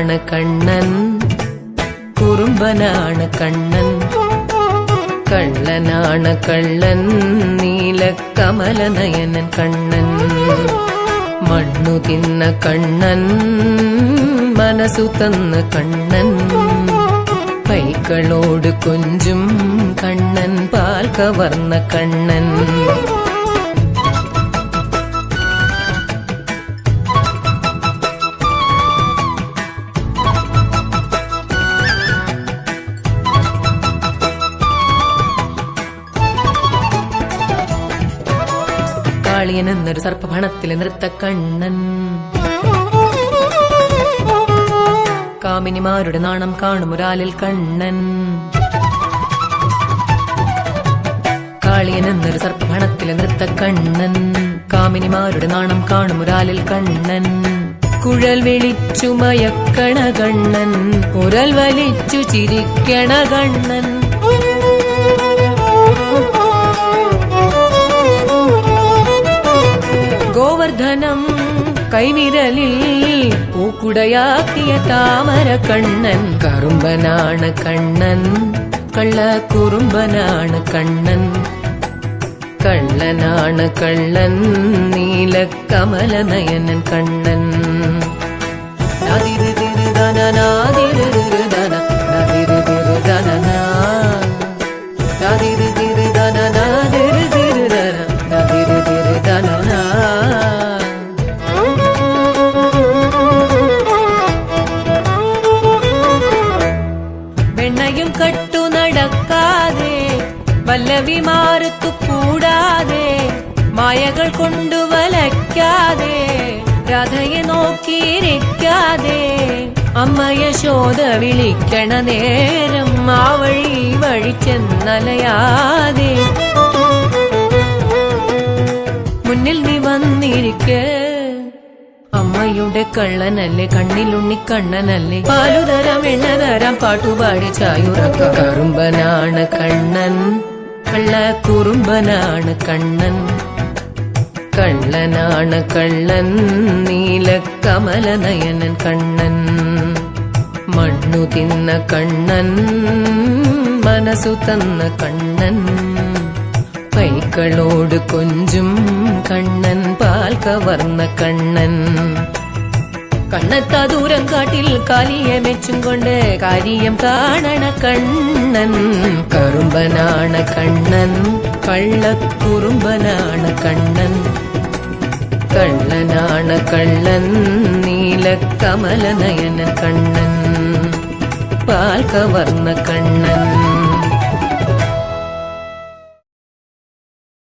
കുറുമ്പനാണ് കണ്ണൻ. കുറുമ്പനാണ് കണ്ണൻ. കള്ളനാണ് കള്ളൻ. നീലക്കമലനയനൻ കണ്ണൻ. മണ്ണു തിന്ന കണ്ണൻ. മനസ്സു തന്ന കണ്ണൻ. കൈകളോട് കൊഞ്ചും കണ്ണൻ. പാൽ കവർന്ന കണ്ണൻ. കാളിയൻ എന്നൊരു സർപ്പഭണത്തിലെ നൃത്തക്കണ്ണൻ. കാമിനിമാരുടെ നാണം കാണും കാണുമൊരാലിൽ കണ്ണൻ. കാളിയൻ എന്നൊരു സർപ്പഭണത്തിലെ നൃത്തക്കണ്ണൻ. കാമിനിമാരുടെ നാണം കാണും കാണുമൊരാലിൽ കണ്ണൻ. കുഴൽ വിളിച്ചു മയക്കണ കണ്ണൻ. കുരൽ വലിച്ചു ചിരിക്കണ കണ്ണൻ. கைவிரலில் பூக்குடையாக்கிய தாமர கண்ணன். கரும்பனான கண்ணன் கள்ள குறும்பனான கண்ணன். கள்ளனான கள்ளன் நீல கமல நயனன் கண்ணன் அதிரு திருதனாதி വല്ലവിമാരത്തു കൂടാതെ മായകൾ കൊണ്ടു വലയ്ക്കാതെ രാധയെ നോക്കിയിരിക്കാതെ അമ്മ യശോദ വിളിക്കണ നേരം ആ വഴി വഴി ചെന്നലയാതെ. മുന്നിൽ നീ വന്നിരിക്കേ അമ്മയുടെ കള്ളനല്ലേ കണ്ണിലുണ്ണി കണ്ണനല്ലേ പാലുതരം എണ്ണതരം പാട്ടുപാടി ചായുറക്ക കറുമ്പനാണ് കണ്ണൻ. കള്ള കുറുമ്പനാണ് കണ്ണൻ കള്ളനാണ് കള്ളൻ നീലക്കമലനയനൻ കണ്ണൻ മണ്ണു തിന്ന കണ്ണൻ മനസ്സു തന്ന കണ്ണൻ കൈകളോട് കൊഞ്ചും കണ്ണൻ പാൽ കവർന്ന കണ്ണൻ കണ്ണത്താ ദൂരം കാട്ടിൽ കാലിയെ മെച്ചും കൊണ്ട് കാര്യം കാണണ കണ്ണൻ குறும்பனான கண்ணன் கள்ள குறும்பனான கண்ணன். கள்ளனான கள்ளன் நீல கமல நயன கண்ணன். பால் கவர்ண கண்ணன்.